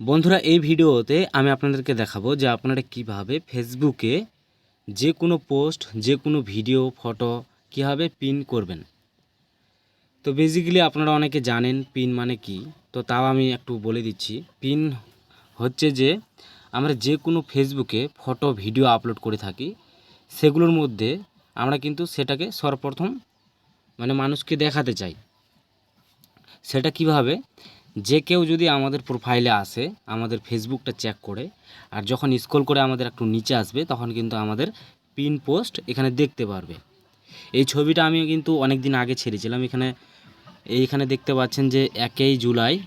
বন্ধুরা, এই ভিডিওতে আমি আপনাদেরকে দেখাবো যে আপনারা কীভাবে ফেসবুকে যে কোনো পোস্ট, যে কোনো ভিডিও, ফটো কীভাবে পিন করবেন। তো বেসিক্যালি আপনারা অনেকে জানেন পিন মানে কি, তো তাও আমি একটু বলে দিচ্ছি। পিন হচ্ছে যে আমরা যে কোনো ফেসবুকে ফটো, ভিডিও আপলোড করে থাকি, সেগুলোর মধ্যে আমরা কিন্তু সেটাকে সর্বপ্রথম মানে মানুষকে দেখাতে চাই। সেটা কীভাবে? যে কেউ যদি আমাদের প্রোফাইলে আসে, আমাদের ফেসবুকটা চেক করে, আর যখন স্ক্রল করে আমাদের একটু নিচে আসবে, তখন কিন্তু আমাদের পিন পোস্ট এখানে দেখতে পারবে। এই ছবিটা আমি কিন্তু অনেক দিন আগে ছেড়েছিলাম। এখানে, এইখানে দেখতে পাচ্ছেন যে একই জুলাই।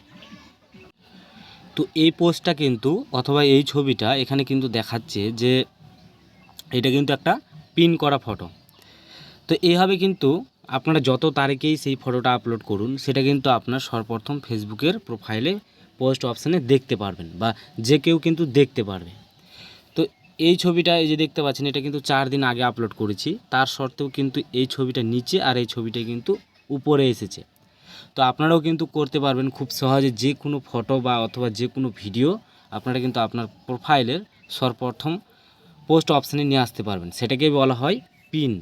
তো এই পোস্টটা কিন্তু, অথবা এই ছবিটা এখানে কিন্তু দেখাচ্ছে যে, এটা কিন্তু একটা পিন করা ফটো তো এইভাবে কিন্তু আপনারা যত তারিখেই সেই ফটোটা আপলোড করুন, সেটা কিন্তু আপনার সর্বপ্রথম ফেসবুকের প্রোফাইলে পোস্ট অপশানে দেখতে পারবেন বা যে কেউ কিন্তু দেখতে পারবে। তো এই ছবিটা এই যে দেখতে পাচ্ছেন, এটা কিন্তু চার দিন আগে আপলোড করেছি। তার সত্ত্বেও কিন্তু এই ছবিটা নিচে আর এই ছবিটা কিন্তু উপরে এসেছে। তো আপনারাও কিন্তু করতে পারবেন খুব সহজে যে কোনো ফটো বা অথবা যে কোনো ভিডিও আপনারা কিন্তু আপনার প্রোফাইলের সর্বপ্রথম পোস্ট অপশানে নিয়ে আসতে পারবেন। সেটাকে বলা হয় পিন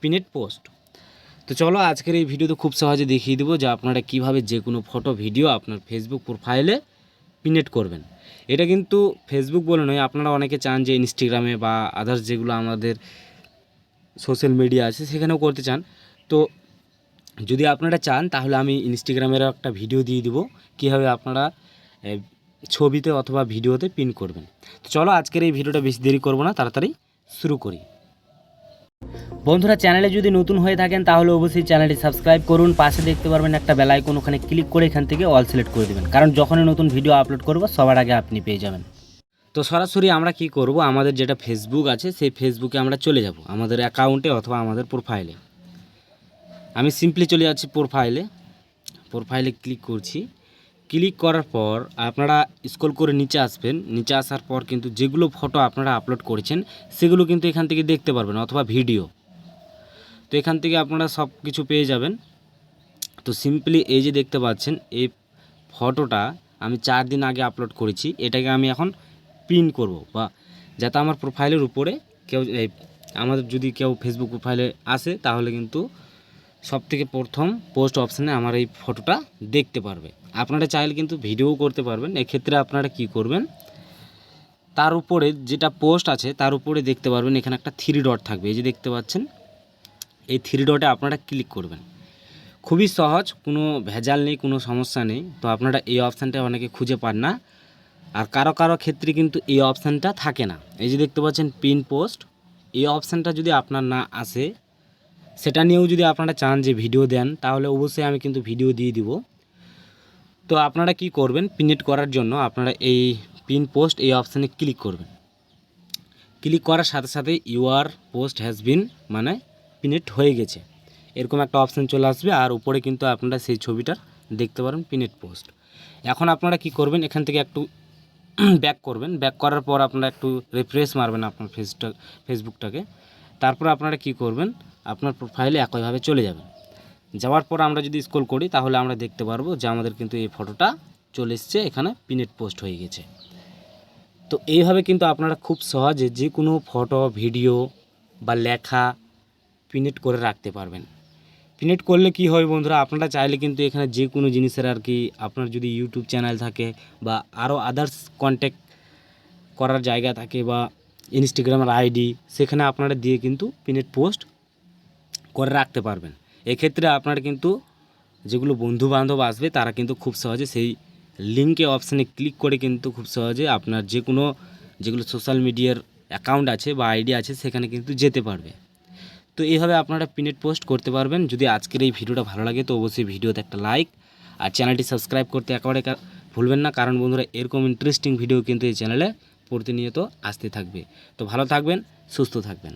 পিনেট পোস্ট তো চলো আজকের এই ভিডিওতে খুব সহজে দেখিয়ে দেবো যে আপনারা কীভাবে যে কোনো ফটো, ভিডিও আপনার ফেসবুক প্রোফাইলে পিনেট করবেন। এটা কিন্তু ফেসবুক বলে নয়, আপনারা অনেকে চান যে ইনস্টাগ্রামে বা আদার্স যেগুলো আমাদের সোশ্যাল মিডিয়া আছে সেখানেও করতে চান। তো যদি আপনারা চান, তাহলে আমি ইনস্টাগ্রামেরও একটা ভিডিও দিয়ে দিব, কীভাবে আপনারা ছবিতে অথবা ভিডিওতে পিন করবেন। তো চলো আজকের এই ভিডিওটা বেশি দেরি করব না, তাড়াতাড়ি শুরু করি। বন্ধুরা, চ্যানেলে যদি নতুন হয়ে থাকেন, তাহলে অবশ্যই চ্যানেলটি সাবস্ক্রাইব করুন। পাশে দেখতে পারবেন একটা বেল আইকন, ওখানে ক্লিক করে এখান থেকে অল সিলেক্ট করে দেবেন। কারণ যখনই নতুন ভিডিও আপলোড করব, সবার আগে আপনি পেয়ে যাবেন। তো সরাসরি আমরা কি করব? আমাদের যেটা ফেসবুক আছে, সেই ফেসবুকে আমরা চলে যাব। আমাদের অ্যাকাউন্টে অথবা আমাদের প্রোফাইলে আমি সিম্পলি চলে যাচ্ছি প্রোফাইলে প্রোফাইলে ক্লিক করছি। ক্লিক করার পর আপনারা স্ক্রল করে নিচে আসবেন। নিচে আসার পর কিন্তু যেগুলো ফটো আপনারা আপলোড করেছেন, সেগুলো কিন্তু এখান থেকে দেখতে পারবেন অথবা ভিডিও তো এখান থেকে আপনারা সব কিছু পেয়ে যাবেন। তো সিম্পলি এই যে দেখতে পাচ্ছেন, এই ফটোটা আমি চার দিন আগে আপলোড করেছি। এটাকে আমি এখন পিন করব বা যাতে আমার প্রোফাইলের উপরে কেউ আমাদের যদি কেউ ফেসবুক প্রোফাইলে আসে, তাহলে কিন্তু সব থেকে প্রথম পোস্ট অপশানে আমার এই ফটোটা দেখতে পারবে। আপনারা চাইলে কিন্তু ভিডিও করতে পারবেন। এক্ষেত্রে আপনারা কি করবেন, তার উপরে যেটা পোস্ট আছে, তার উপরে দেখতে পারবেন, এখানে একটা থ্রি ডট থাকবে। এই যে দেখতে পাচ্ছেন এই থ্রি ডটে আপনারা ক্লিক করবেন। খুবই সহজ, কোনো ভেজাল নেই, কোনো সমস্যা নেই। তো আপনারা এই অপশানটা অনেকে খুঁজে পান না। আর কারও কারও ক্ষেত্রে কিন্তু এই অপশানটা থাকে না। এই যে দেখতে পাচ্ছেন পিন পোস্ট এই অপশানটা যদি আপনার না আসে, সেটা নিয়েও যদি আপনারা চান যে ভিডিও দেন, তাহলে অবশ্যই আমি কিন্তু ভিডিও দিয়ে দিব। তো আপনারা কি করবেন পিনেট করার জন্য আপনারা এই পিন পোস্ট এই অপশানে ক্লিক করবেন। ক্লিক করার সাথে সাথে ইউআর পোস্ট হ্যাজ বিন মানে পিনেট হয়ে গেছে। এরকম একটা অপশান চলে আসবে আর উপরে কিন্তু আপনারা সেই ছবিটার দেখতে পারেন পিনেট পোস্ট এখন আপনারা কি করবেন? এখান থেকে একটু ব্যাক করবেন। ব্যাক করার পর আপনারা একটু রিফ্রেশ মারবেন আপনার ফেসটা ফেসবুকটাকে তারপর আপনারা কি করবেন? আপনার প্রোফাইলে একইভাবে চলে যাবেন। যাওয়ার পর আমরা যদি স্ক্রল করি, তাহলে আমরা দেখতে পারব যে আমাদের কিন্তু এই ফটোটা চলে এসছে, এখানে পিনেট পোস্ট হয়ে গেছে। তো এইভাবে কিন্তু আপনারা খুব সহজে যে কোনো ফটো ভিডিও বা লেখা পিনেট করে রাখতে পারবেন। পিনেট করলে কি হয় বন্ধুরা, আপনারা চাইলে কিন্তু এখানে যে কোনো জিনিসের আর কি আপনার যদি ইউটিউব চ্যানেল থাকে বা আরও আদার্স কন্ট্যাক্ট করার জায়গা থাকে বা ইনস্টাগ্রামের আইডি সেখানে আপনারা দিয়ে কিন্তু পিনেট পোস্ট করে রাখতে পারবেন। এক্ষেত্রে আপনার কিন্তু যেগুলো বন্ধু বান্ধব আসবে, তারা কিন্তু খুব সহজে সেই লিঙ্কে অপশানে ক্লিক করে কিন্তু খুব সহজে আপনার যে কোনো যেগুলো সোশ্যাল মিডিয়ার অ্যাকাউন্ট আছে বা আইডি আছে, সেখানে কিন্তু যেতে পারবে। তো এইভাবে আপনারা পিনেট পোস্ট করতে পারবেন। যদি আজকের এই ভিডিওটা ভালো লাগে, তো অবশ্যই ভিডিওতে একটা লাইক আর চ্যানেলটি সাবস্ক্রাইব করতে একেবারে ভুলবেন না। কারণ বন্ধুরা, এরকম ইন্টারেস্টিং ভিডিও কিন্তু এই চ্যানেলে প্রতিনিয়ত আসতে থাকবে। তো ভালো থাকবেন, সুস্থ থাকবেন।